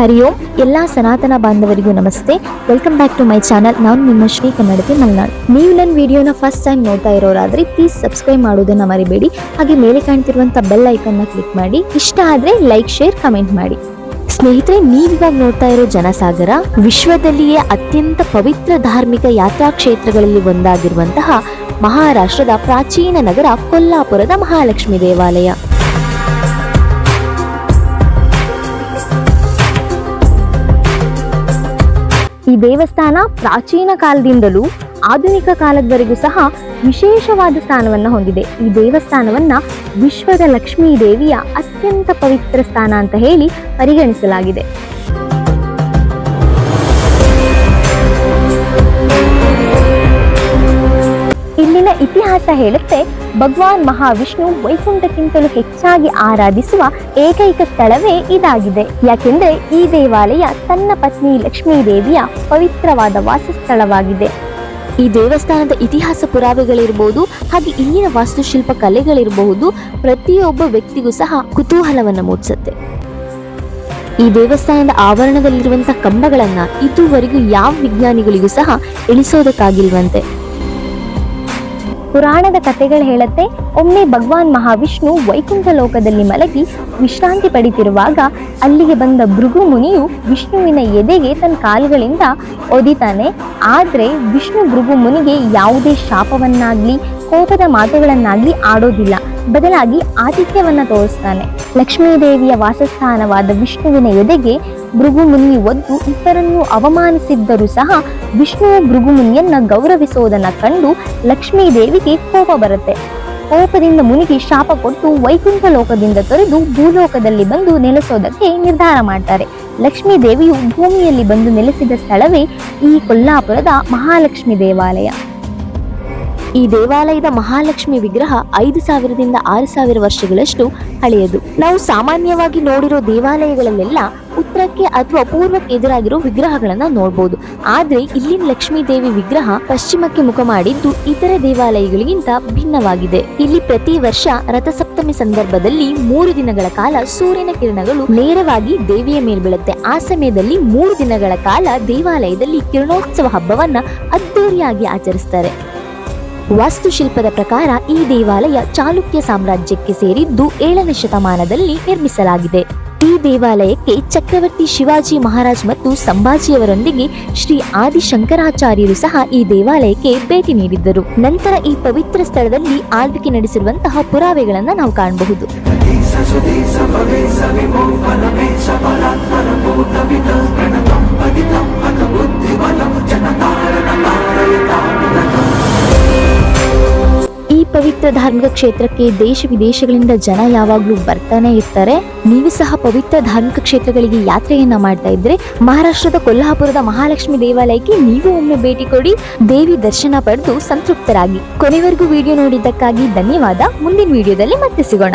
ಹರಿ ಎಲ್ಲ ಸನಾತನ ಬಾಂಧವರಿಗೂ ನಮಸ್ತೆ. Welcome back to my channel ನಾನು ನಿಮ್ಮ ಶ್ರೀ ಕನ್ನಡತಿ ಮಲ್ನಾಡ್. ನೀವು ನನ್ನ ವಿಡಿಯೋನ ಫಸ್ಟ್ ಟೈಮ್ ನೋಡ್ತಾ ಇರೋರಾದ್ರೆ ಪ್ಲೀಸ್ ಸಬ್ಸ್ಕ್ರೈಬ್ ಮಾಡೋದನ್ನ ಮರಿಬೇಡಿ. ಹಾಗೆ ಮೇಲೆ ಕಾಣ್ತಿರುವಂತ ಬೆಲ್ ಐಕನ್ನ ಕ್ಲಿಕ್ ಮಾಡಿ. ಇಷ್ಟ ಆದ್ರೆ ಲೈಕ್ ಶೇರ್ ಕಮೆಂಟ್ ಮಾಡಿ. ಸ್ನೇಹಿತರೆ ನೀವಿವಾಗ ನೋಡ್ತಾ ಇರೋ ಜನಸಾಗರ ವಿಶ್ವದಲ್ಲಿಯೇ ಅತ್ಯಂತ ಪವಿತ್ರ ಧಾರ್ಮಿಕ ಯಾತ್ರಾ ಕ್ಷೇತ್ರಗಳಲ್ಲಿ ಒಂದಾಗಿರುವಂತಹ ಮಹಾರಾಷ್ಟ್ರದ ಪ್ರಾಚೀನ ನಗರ ಕೊಲ್ಲಾಪುರದ ಮಹಾಲಕ್ಷ್ಮಿ ದೇವಾಲಯ. ಈ ದೇವಸ್ಥಾನ ಪ್ರಾಚೀನ ಕಾಲದಿಂದಲೂ ಆಧುನಿಕ ಕಾಲದವರೆಗೂ ಸಹ ವಿಶೇಷವಾದ ಸ್ಥಾನವನ್ನು ಹೊಂದಿದೆ. ಈ ದೇವಸ್ಥಾನವನ್ನ ವಿಶ್ವದ ಲಕ್ಷ್ಮೀ ದೇವಿಯ ಅತ್ಯಂತ ಪವಿತ್ರ ಸ್ಥಾನ ಅಂತ ಹೇಳಿ ಪರಿಗಣಿಸಲಾಗಿದೆ. ಹೇಳುತ್ತೆ. ಭಗವಾನ್ ಮಹಾವಿಷ್ಣು ವೈಕುಂಠಕ್ಕಿಂತಲೂ ಹೆಚ್ಚಾಗಿ ಆರಾಧಿಸುವ ಏಕೈಕ ಸ್ಥಳವೇ ಇದಾಗಿದೆ. ಯಾಕೆಂದ್ರೆ ಈ ದೇವಾಲಯ ತನ್ನ ಪತ್ನಿ ಲಕ್ಷ್ಮೀ ದೇವಿಯ ಪವಿತ್ರವಾದ ವಾಸಸ್ಥಳವಾಗಿದೆ. ಈ ದೇವಸ್ಥಾನದ ಇತಿಹಾಸ ಪುರಾವೆಗಳಿರಬಹುದು ಹಾಗೆ ಇಲ್ಲಿನ ವಾಸ್ತುಶಿಲ್ಪ ಕಲೆಗಳಿರಬಹುದು, ಪ್ರತಿಯೊಬ್ಬ ವ್ಯಕ್ತಿಗೂ ಸಹ ಕುತೂಹಲವನ್ನು ಮೂಡಿಸುತ್ತೆ. ಈ ದೇವಸ್ಥಾನದ ಆವರಣದಲ್ಲಿರುವಂತಹ ಕಂಬಗಳನ್ನ ಇದುವರೆಗೂ ಯಾವ ವಿಜ್ಞಾನಿಗಳಿಗೂ ಸಹ ಇಳಿಸೋದಕ್ಕಾಗಿಲ್ವಂತೆ ಪುರಾಣದ ಕಥೆಗಳು ಹೇಳುತ್ತೆ, ಒಮ್ಮೆ ಭಗವಾನ್ ಮಹಾವಿಷ್ಣು ವೈಕುಂಠ ಲೋಕದಲ್ಲಿ ಮಲಗಿ ವಿಶ್ರಾಂತಿ ಪಡಿತಿರುವಾಗ ಅಲ್ಲಿಗೆ ಬಂದ ಭೃಗು ಮುನಿಯು ವಿಷ್ಣುವಿನ ಎದೆಗೆ ತನ್ನ ಕಾಲುಗಳಿಂದ ಒದಿತಾನೆ. ಆದರೆ ವಿಷ್ಣು ಭೃಗು ಮುನಿಗೆ ಯಾವುದೇ ಶಾಪವನ್ನಾಗ್ಲಿ, ಕೋಪದ ಮಾತುಗಳನ್ನಾಗ್ಲಿ ಆಡೋದಿಲ್ಲ. ಬದಲಾಗಿ ಆತಿಥ್ಯವನ್ನು ತೋರಿಸ್ತಾನೆ. ಲಕ್ಷ್ಮೀದೇವಿಯ ವಾಸಸ್ಥಾನವಾದ ವಿಷ್ಣುವಿನ ಎದೆಗೆ ಭೃಗು ಮುನಿ ಒದ್ದು ಇತರನ್ನು ಅವಮಾನಿಸಿದ್ದರೂ ಸಹ ವಿಷ್ಣುವು ಭೃಗು ಮುನಿಯನ್ನ ಗೌರವಿಸುವುದನ್ನ ಕಂಡು ಲಕ್ಷ್ಮೀ ದೇವಿಗೆ ಕೋಪ ಬರುತ್ತೆ. ಕೋಪದಿಂದ ಮುನಿಗೆ ಶಾಪ ಕೊಟ್ಟು ವೈಕುಂಠ ಲೋಕದಿಂದ ತೊರೆದು ಭೂಲೋಕದಲ್ಲಿ ಬಂದು ನೆಲೆಸೋದಕ್ಕೆ ನಿರ್ಧಾರ ಮಾಡ್ತಾರೆ. ಲಕ್ಷ್ಮೀ ದೇವಿಯು ಭೂಮಿಯಲ್ಲಿ ಬಂದು ನೆಲೆಸಿದ ಸ್ಥಳವೇ ಈ ಕೊಲ್ಲಾಪುರದ ಮಹಾಲಕ್ಷ್ಮಿ ದೇವಾಲಯ. ಈ ದೇವಾಲಯದ ಮಹಾಲಕ್ಷ್ಮಿ ವಿಗ್ರಹ ಐದು ಸಾವಿರದಿಂದ ಆರು ಸಾವಿರ ವರ್ಷಗಳಷ್ಟು ಹಳೆಯದು. ನಾವು ಸಾಮಾನ್ಯವಾಗಿ ನೋಡಿರೋ ದೇವಾಲಯಗಳಲ್ಲೆಲ್ಲ ಉತ್ತರಕ್ಕೆ ಅಥವಾ ಪೂರ್ವಕ್ಕೆ ಎದುರಾಗಿರೋ ವಿಗ್ರಹಗಳನ್ನ ನೋಡಬಹುದು ಆದ್ರೆ ಇಲ್ಲಿನ ಲಕ್ಷ್ಮೀ ದೇವಿ ವಿಗ್ರಹ ಪಶ್ಚಿಮಕ್ಕೆ ಮುಖ ಮಾಡಿದ್ದು ಇತರ ದೇವಾಲಯಗಳಿಗಿಂತ ಭಿನ್ನವಾಗಿದೆ. ಇಲ್ಲಿ ಪ್ರತಿ ವರ್ಷ ರಥಸಪ್ತಮಿ ಸಂದರ್ಭದಲ್ಲಿ ಮೂರು ದಿನಗಳ ಕಾಲ ಸೂರ್ಯನ ಕಿರಣಗಳು ನೇರವಾಗಿ ದೇವಿಯ ಮೇಲೆ ಬೀಳುತ್ತೆ. ಆ ಸಮಯದಲ್ಲಿ ಮೂರು ದಿನಗಳ ಕಾಲ ದೇವಾಲಯದಲ್ಲಿ ಕಿರಣೋತ್ಸವ ಹಬ್ಬವನ್ನ ಅದ್ದೂರಿಯಾಗಿ ಆಚರಿಸ್ತಾರೆ. ವಾಸ್ತುಶಿಲ್ಪದ ಪ್ರಕಾರ ಈ ದೇವಾಲಯ ಚಾಲುಕ್ಯ ಸಾಮ್ರಾಜ್ಯಕ್ಕೆ ಸೇರಿದ್ದು ಏಳನೇ ಶತಮಾನದಲ್ಲಿ ನಿರ್ಮಿಸಲಾಗಿದೆ. ಈ ದೇವಾಲಯಕ್ಕೆ ಚಕ್ರವರ್ತಿ ಶಿವಾಜಿ ಮಹಾರಾಜ್ ಮತ್ತು ಸಂಭಾಜಿಯವರೊಂದಿಗೆ ಶ್ರೀ ಆದಿಶಂಕರಾಚಾರ್ಯರು ಸಹ ಈ ದೇವಾಲಯಕ್ಕೆ ಭೇಟಿ ನೀಡಿದ್ದರು. ನಂತರ ಈ ಪವಿತ್ರ ಸ್ಥಳದಲ್ಲಿ ಆಳ್ವಿಕೆ ನಡೆಸಿರುವಂತಹ ಪುರಾವೆಗಳನ್ನು ನಾವು ಕಾಣಬಹುದು. ಪವಿತ್ರ ಧಾರ್ಮಿಕ ಕ್ಷೇತ್ರಕ್ಕೆ ದೇಶ ವಿದೇಶಗಳಿಂದ ಜನ ಯಾವಾಗ್ಲೂ ಬರ್ತಾನೆ ಇರ್ತಾರೆ. ನೀವು ಸಹ ಪವಿತ್ರ ಧಾರ್ಮಿಕ ಕ್ಷೇತ್ರಗಳಿಗೆ ಯಾತ್ರೆಯನ್ನ ಮಾಡ್ತಾ ಇದ್ರೆ ಮಹಾರಾಷ್ಟ್ರದ ಕೊಲ್ಹಾಪುರದ ಮಹಾಲಕ್ಷ್ಮಿ ದೇವಾಲಯಕ್ಕೆ ನೀವು ಒಮ್ಮೆ ಭೇಟಿ ಕೊಡಿ. ದೇವಿ ದರ್ಶನ ಪಡೆದು ಸಂತೃಪ್ತರಾಗಿ. ಕೊನೆವರೆಗೂ ವಿಡಿಯೋ ನೋಡಿದ್ದಕ್ಕಾಗಿ ಧನ್ಯವಾದ. ಮುಂದಿನ ವಿಡಿಯೋದಲ್ಲಿ ಮತ್ತೆ ಸಿಗೋಣ.